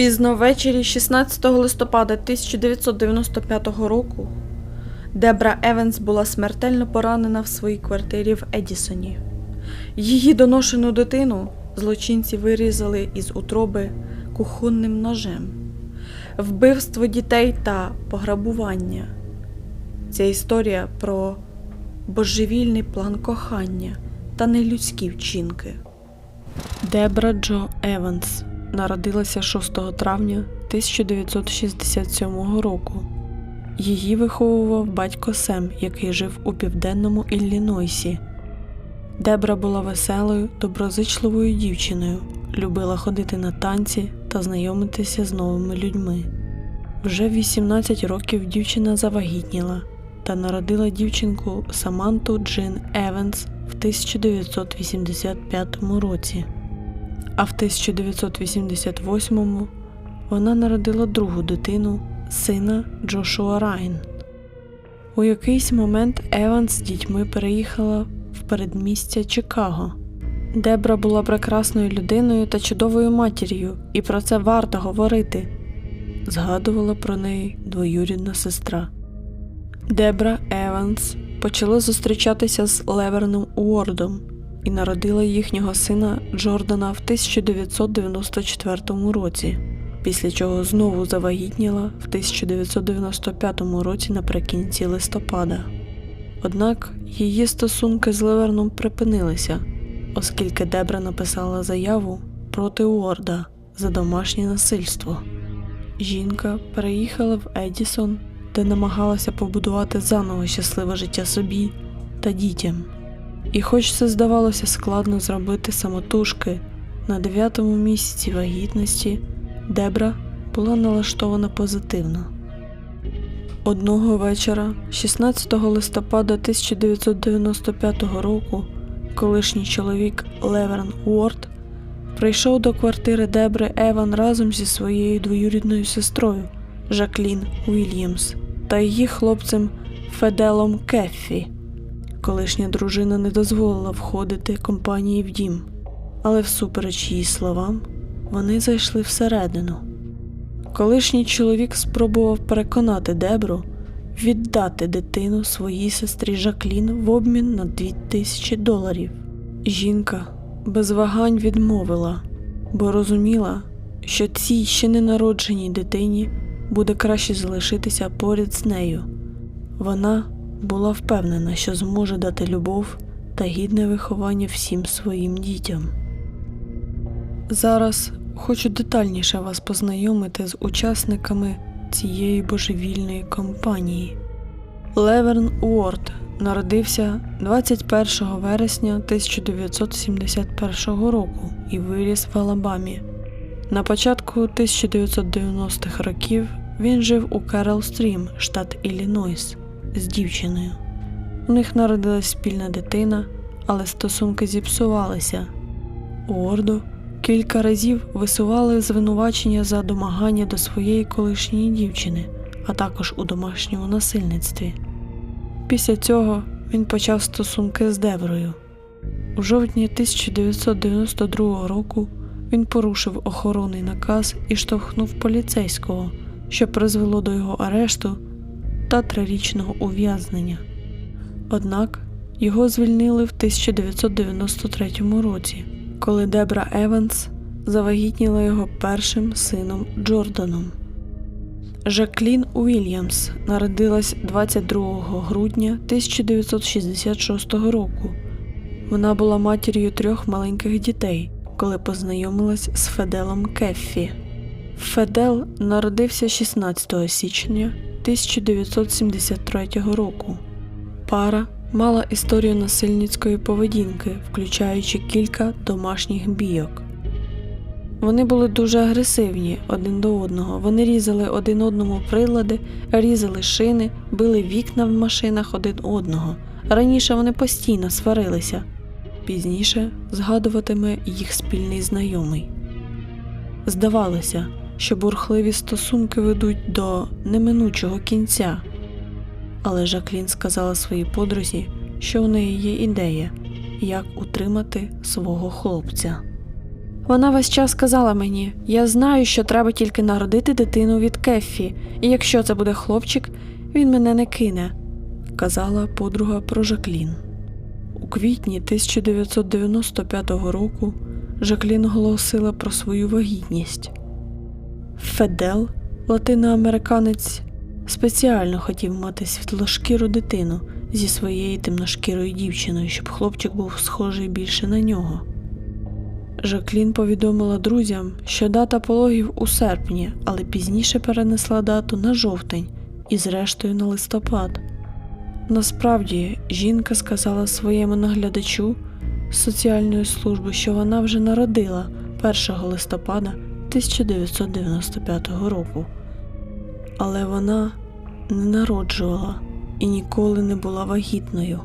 Пізно ввечері 16 листопада 1995 року Дебра Еванс була смертельно поранена в своїй квартирі в Едісоні. Її доношену дитину злочинці вирізали із утроби кухонним ножем. Вбивство дітей та пограбування. Ця історія про божевільний план кохання та нелюдські вчинки. Дебра Джо Еванс народилася 6 травня 1967 року. Її виховував батько Сем, який жив у південному Іллінойсі. Дебра була веселою, доброзичливою дівчиною, любила ходити на танці та знайомитися з новими людьми. Вже в 18 років дівчина завагітніла та народила дівчинку Саманту Джин Еванс в 1985 році. А в 1988-му вона народила другу дитину, сина Джошуа Райн. У якийсь момент Еванс з дітьми переїхала в передмістя Чикаго. Дебра була прекрасною людиною та чудовою матір'ю, і про це варто говорити. Згадувала про неї двоюрідна сестра. Дебра Еванс почала зустрічатися з Леверном Уордом і народила їхнього сина Джордана в 1994 році, після чого знову завагітніла в 1995 році наприкінці листопада. Однак її стосунки з Леверном припинилися, оскільки Дебра написала заяву проти Уорда за домашнє насильство. Жінка переїхала в Едісон, де намагалася побудувати заново щасливе життя собі та дітям. І хоч це здавалося складно зробити самотужки, на дев'ятому місяці вагітності Дебра була налаштована позитивно. Одного вечора, 16 листопада 1995 року, колишній чоловік Леверн Уорд прийшов до квартири Дебри Еван разом зі своєю двоюрідною сестрою Жаклін Уільямс та її хлопцем Феделом Кеффі. Колишня дружина не дозволила входити компанії в дім, але всупереч її словам, вони зайшли всередину. Колишній чоловік спробував переконати Дебру віддати дитину своїй сестрі Жаклін в обмін на 2000 доларів. Жінка без вагань відмовила, бо розуміла, що цій ще ненародженій дитині буде краще залишитися поряд з нею. Вона була впевнена, що зможе дати любов та гідне виховання всім своїм дітям. Зараз хочу детальніше вас познайомити з учасниками цієї божевільної кампанії. Леверн Уорд народився 21 вересня 1971 року і виріс в Алабамі. На початку 1990-х років він жив у Керол Стрім, штат Іллінойс, з дівчиною. У них народилась спільна дитина, але стосунки зіпсувалися. Уорду кілька разів висували звинувачення за домагання до своєї колишньої дівчини, а також у домашньому насильництві. Після цього він почав стосунки з Деврою. У жовтні 1992 року він порушив охоронний наказ і штовхнув поліцейського, що призвело до його арешту та трирічного ув'язнення. Однак його звільнили в 1993 році, коли Дебра Еванс завагітніла його першим сином Джорданом. Жаклін Уільямс народилась 22 грудня 1966 року. Вона була матір'ю трьох маленьких дітей, коли познайомилась з Феделом Кеффі. Федел народився 16 січня 1973 року. Пара мала історію насильницької поведінки, включаючи кілька домашніх бійок. Вони були дуже агресивні один до одного. Вони різали один одному прилади, різали шини, били вікна в машинах один одного. Раніше вони постійно сварилися. Пізніше згадуватиме їх спільний знайомий. Здавалося, що бурхливі стосунки ведуть до неминучого кінця. Але Жаклін сказала своїй подрузі, що у неї є ідея, як утримати свого хлопця. Вона весь час казала мені: я знаю, що треба тільки народити дитину від Кеффі, і якщо це буде хлопчик, він мене не кине, казала подруга про Жаклін. У квітні 1995 року Жаклін оголосила про свою вагітність. Федел, латиноамериканець, спеціально хотів мати світлошкіру дитину зі своєю темношкірою дівчиною, щоб хлопчик був схожий більше на нього. Жаклін повідомила друзям, що дата пологів у серпні, але пізніше перенесла дату на жовтень і зрештою на листопад. Насправді, жінка сказала своєму наглядачу соціальної служби, що вона вже народила 1 листопада 1995 року. Але вона не народжувала і ніколи не була вагітною,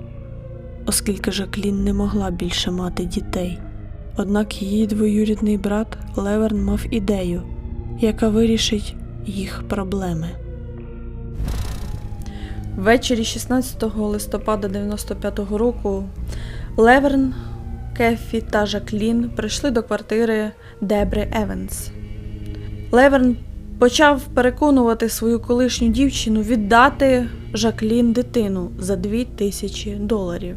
оскільки Жаклін не могла більше мати дітей. Однак її двоюрідний брат Леверн мав ідею, яка вирішить їх проблеми. Ввечері 16 листопада 95-го року Леверн, Кефі та Жаклін прийшли до квартири Дебри Еванс. Леверн почав переконувати свою колишню дівчину віддати Жаклін дитину за 2 тисячі доларів.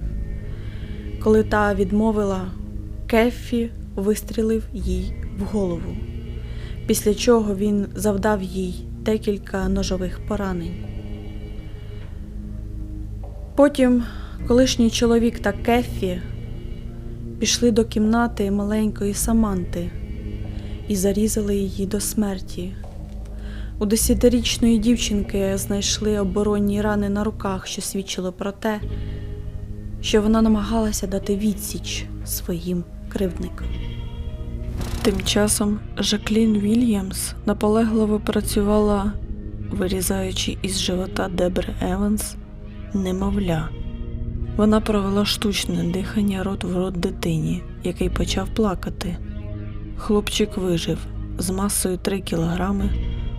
Коли та відмовила, Кефі вистрілив їй в голову, після чого він завдав їй декілька ножових поранень. Потім колишній чоловік та Кефі пішли до кімнати маленької Саманти і зарізали її до смерті. У десятирічної дівчинки знайшли оборонні рани на руках, що свідчили про те, що вона намагалася дати відсіч своїм кривдникам. Тим часом Жаклін Вільямс наполегливо працювала, вирізаючи із живота Дебри Еванс немовля. Вона провела штучне дихання рот в рот дитині, який почав плакати. Хлопчик вижив з масою 3 кілограми,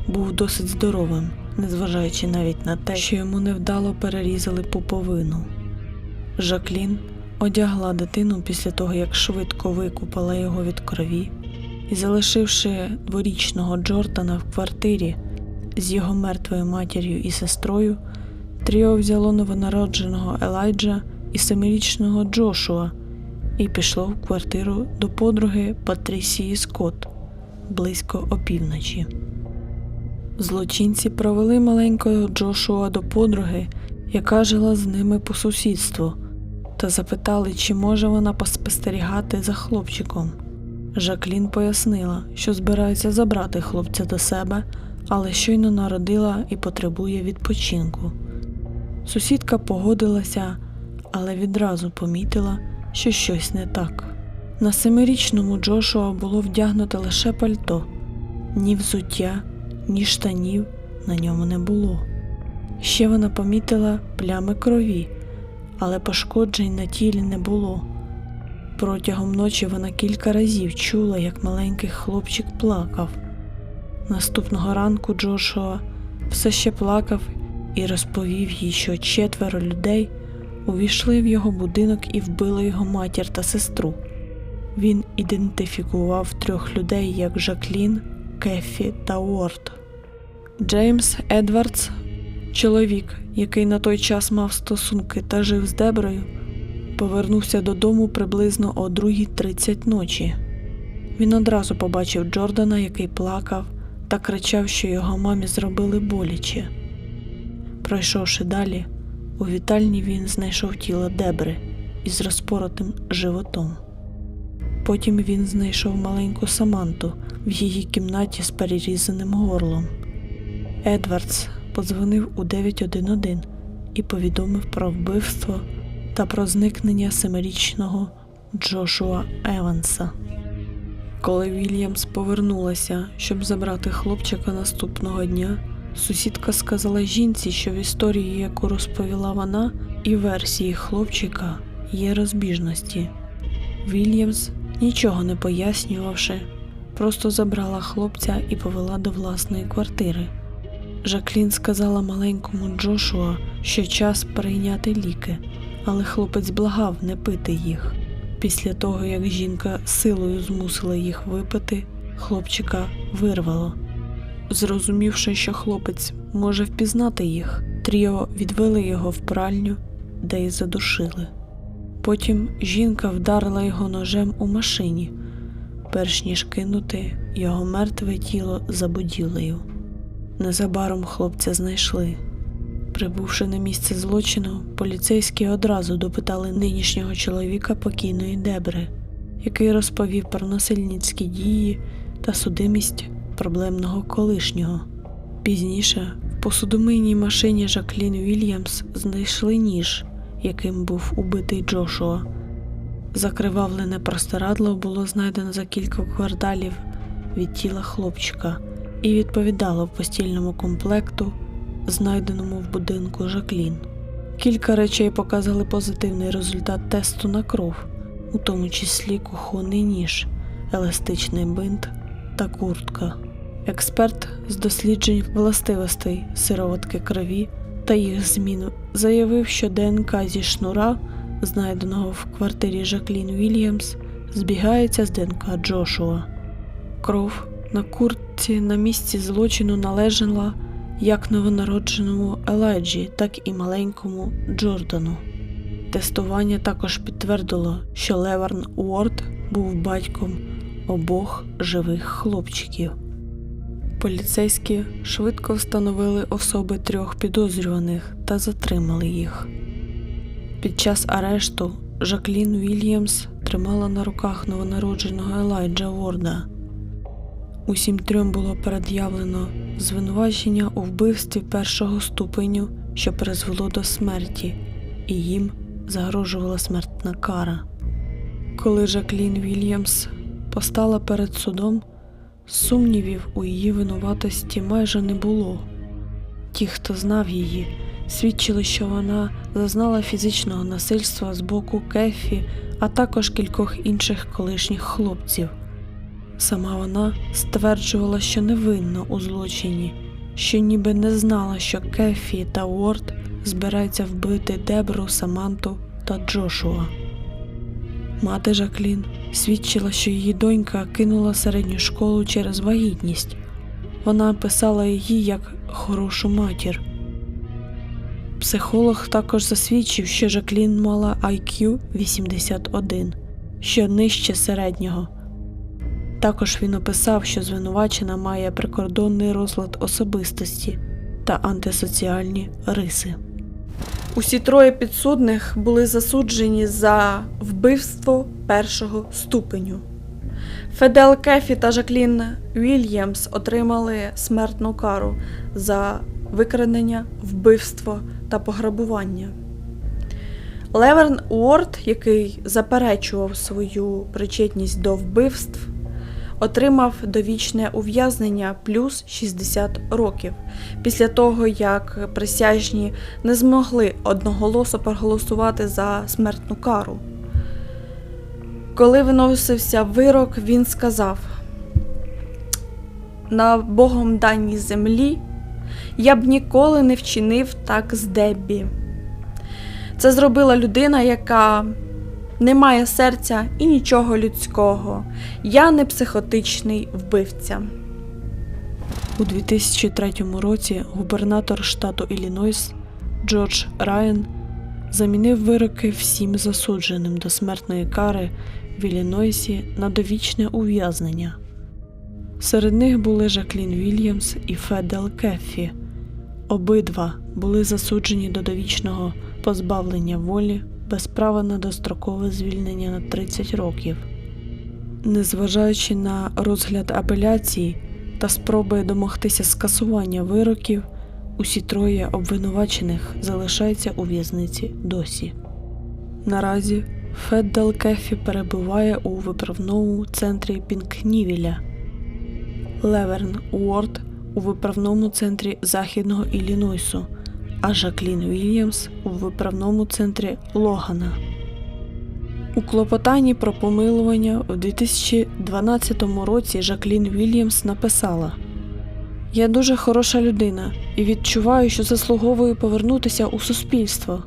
був досить здоровим, незважаючи навіть на те, що йому невдало перерізали пуповину. Жаклін одягла дитину після того, як швидко викупала його від крові, і, залишивши дворічного Джордана в квартирі з його мертвою матір'ю і сестрою, тріо взяло новонародженого Елайджа і семирічного Джошуа і пішло в квартиру до подруги Патрісії Скотт близько опівночі. Злочинці провели маленького Джошуа до подруги, яка жила з ними по сусідству, та запитали, чи може вона поспостерігати за хлопчиком. Жаклін пояснила, що збирається забрати хлопця до себе, але щойно народила і потребує відпочинку. Сусідка погодилася, але відразу помітила, що щось не так. На семирічному Джошуа було вдягнуте лише пальто, ні взуття, ні штанів на ньому не було. Ще вона помітила плями крові, але пошкоджень на тілі не було. Протягом ночі вона кілька разів чула, як маленький хлопчик плакав. Наступного ранку Джошуа все ще плакав і розповів їй, що четверо людей увійшли в його будинок і вбили його матір та сестру. Він ідентифікував трьох людей як Жаклін, Кефі та Уорд. Джеймс Едвардс, чоловік, який на той час мав стосунки та жив з Деброю, повернувся додому приблизно о 2.30 ночі. Він одразу побачив Джордана, який плакав та кричав, що його мамі зробили боляче. Пройшовши далі, у вітальні він знайшов тіло Дебри із розпоротим животом. Потім він знайшов маленьку Саманту в її кімнаті з перерізаним горлом. Едвардс подзвонив у 911 і повідомив про вбивство та про зникнення семирічного Джошуа Еванса. Коли Вільямс повернулася, щоб забрати хлопчика наступного дня, сусідка сказала жінці, що в історії, яку розповіла вона, і версії хлопчика є розбіжності. Вільямс, нічого не пояснювавши, просто забрала хлопця і повела до власної квартири. Жаклін сказала маленькому Джошуа, що час прийняти ліки, але хлопець благав не пити їх. Після того, як жінка силою змусила їх випити, хлопчика вирвало. Зрозумівши, що хлопець може впізнати їх, Тріо відвели його в пральню, де й задушили. Потім жінка вдарила його ножем у машині, перш ніж кинути його мертве тіло за будівлею. Незабаром хлопця знайшли. Прибувши на місце злочину, поліцейські одразу допитали нинішнього чоловіка покійної Дебри, який розповів про насильницькі дії та судимість проблемного колишнього. Пізніше в посудомийній машині Жаклін Вільямс знайшли ніж, яким був убитий Джошуа. Закривавлене простирадло було знайдено за кілька кварталів від тіла хлопчика і відповідало постільному комплекту, знайденому в будинку Жаклін. Кілька речей показали позитивний результат тесту на кров, у тому числі кухонний ніж, еластичний бинт та куртка. Експерт з досліджень властивостей сироватки крові та їх зміну заявив, що ДНК зі шнура, знайденого в квартирі Жаклін Вільямс, збігається з ДНК Джошуа. Кров на куртці на місці злочину належала як новонародженому Елайджі, так і маленькому Джордану. Тестування також підтвердило, що Леверн Уорд був батьком обох живих хлопчиків. Поліцейські швидко встановили особи трьох підозрюваних та затримали їх. Під час арешту Жаклін Вільямс тримала на руках новонародженого Елайджа Ворда. Усім трьом було пред'явлено звинувачення у вбивстві першого ступеню, що призвело до смерті, і їм загрожувала смертна кара. Коли Жаклін Вільямс постала перед судом, сумнівів у її винуватості майже не було. Ті, хто знав її, свідчили, що вона зазнала фізичного насильства з боку Кефі, а також кількох інших колишніх хлопців. Сама вона стверджувала, що невинна у злочині, що ніби не знала, що Кефі та Уорд збираються вбити Дебру, Саманту та Джошуа. Мати Жаклін свідчила, що її донька кинула середню школу через вагітність. Вона писала її як хорошу матір. Психолог також засвідчив, що Жаклін мала IQ 81, що нижче середнього. Також він описав, що звинувачена має прикордонний розлад особистості та антисоціальні риси. Усі троє підсудних були засуджені за вбивство першого ступеню. Федел Кефі та Жаклін Вільямс отримали смертну кару за викрадення, вбивство та пограбування. Леверн Уорд, який заперечував свою причетність до вбивств, отримав довічне ув'язнення плюс 60 років після того, як присяжні не змогли одноголосо проголосувати за смертну кару. Коли виносився вирок, він сказав: на Богом даній землі я б ніколи не вчинив так з Деббі. Це зробила людина, яка не має серця і нічого людського. Я не психотичний вбивця. У 2003 році губернатор штату Іллінойс Джордж Райан замінив вироки всім засудженим до смертної кари в Іллінойсі на довічне ув'язнення. Серед них були Жаклін Вільямс і Федел Кеффі. Обидва були засуджені до довічного позбавлення волі без права на дострокове звільнення на 30 років. Незважаючи на розгляд апеляції та спроби домогтися скасування вироків, усі троє обвинувачених залишаються у в'язниці досі. Наразі Феддел Кефі перебуває у виправному центрі Пінкнівіля, Леверн Уорд у виправному центрі Західного Іллінойсу, а Жаклін Вільямс у виправному центрі Логана. У клопотанні про помилування в 2012 році Жаклін Вільямс написала: Я дуже хороша людина і відчуваю, що заслуговую повернутися у суспільство.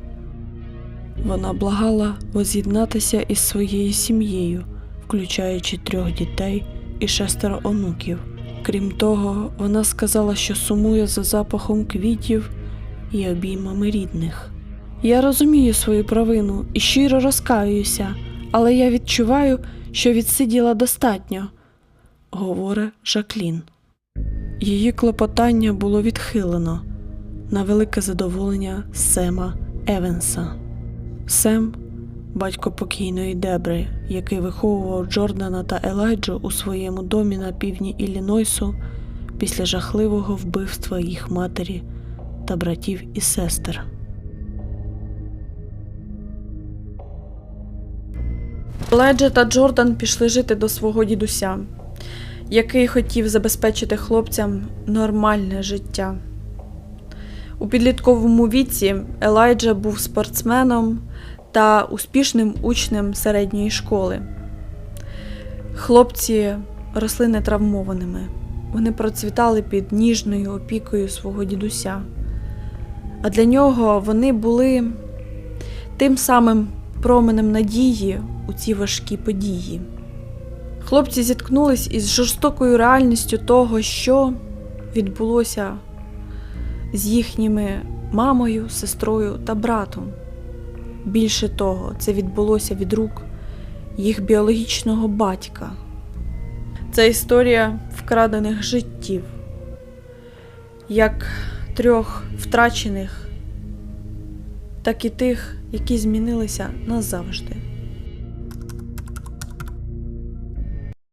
Вона благала воз'єднатися із своєю сім'єю, включаючи трьох дітей і шестеро онуків. Крім того, вона сказала, що сумує за запахом квітів і обіймами рідних. Я розумію свою провину і щиро розкаюся, але я відчуваю, що відсиділа достатньо, говорить Жаклін. Її клопотання було відхилено на велике задоволення Сема Евенса. Сем, батько покійної Дебри, який виховував Джордана та Елайджу у своєму домі на півдні Іллінойсу після жахливого вбивства їх матері та братів і сестер. Елайджа та Джордан пішли жити до свого дідуся, який хотів забезпечити хлопцям нормальне життя. У підлітковому віці Елайджа був спортсменом та успішним учнем середньої школи. Хлопці росли нетравмованими. Вони процвітали під ніжною опікою свого дідуся. А для нього вони були тим самим променем надії у ці важкі події. Хлопці зіткнулись із жорстокою реальністю того, що відбулося з їхніми мамою, сестрою та братом. Більше того, це відбулося від рук їх біологічного батька. Це історія вкрадених життів, як трьох втрачених, так і тих, які змінилися назавжди.